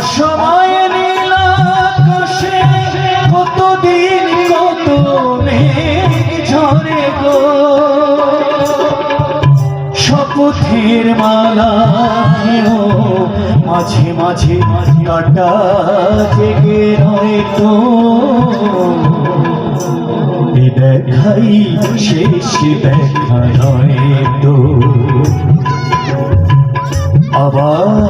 অসময় নীল আকাশে কতদিন কত মেঘ ঝরে মালা মাঝে মাঝে কাটা জেগে হয়তো দেখাই শেষ দেখা নয় তো। আবার